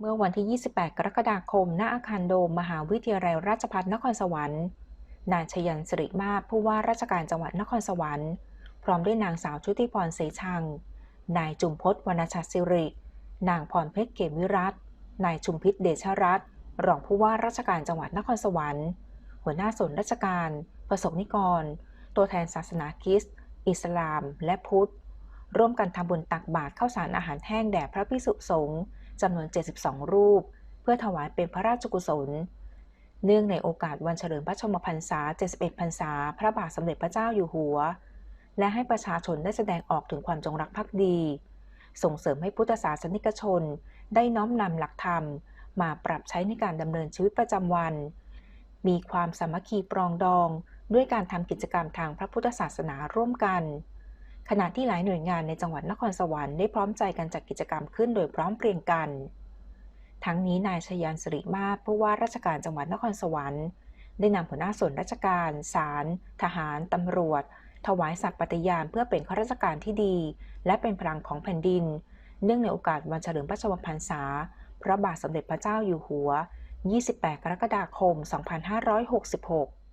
เมื่อวันที่ 28 กรกฎาคม ณ อาคารโดม มหาวิทยาลัยราชภัฏนครสวรรค์ นายชยันสิริมาศผู้ว่าราชการจังหวัดนครสวรรค์ พร้อมด้วยนางสาวชุติพรเสชัง นายจุมพศวรรณชัดสิริ นางพรเพชรเกมวิรัตน์นายชุมพิษเดชรัตน์ รองผู้ว่าราชการจังหวัดนครสวรรค์ หัวหน้าส่วนราชการ ประสบนิกร ตัวแทนศาสนาคริสต์ อิสลาม และพุทธ ร่วมกันทำบุญตักบาตรข้าวสารอาหารแห้งแด่พระภิกษุสงฆ์ จำนวน 72 รูป เพื่อถวายเป็นพระราชกุศล เนื่องในโอกาสวันเฉลิมพระชนมพรรษา 71 พรรษา พระบาทสมเด็จพระเจ้าอยู่หัว และให้ประชาชนได้แสดงออกถึงความจงรักภักดี ส่งเสริมให้พุทธศาสนิกชนได้น้อมนำหลักธรรม มาปรับใช้ในการดำเนินชีวิตประจำวัน มีความสามัคคีปรองดองด้วยการทำกิจกรรมทางพระพุทธศาสนาร่วมกัน ขณะที่หลายหน่วยงานในจังหวัดนครสวรรค์ได้พร้อมใจกันจัดกิจกรรมขึ้นโดยพร้อมเพรียงกัน ทั้งนี้นายชยันสิริมาศผู้ว่าราชการจังหวัดนครสวรรค์ ได้นำหัวหน้าส่วนราชการศาลทหารตำรวจ ถวายสัตย์ปฏิญาณเพื่อเป็นข้าราชการที่ดี และเป็นพลังของแผ่นดิน เนื่องในโอกาสวันเฉลิมพระชนมพรรษา พระบาทสมเด็จพระเจ้าอยู่หัว 28 กรกฎาคม 2566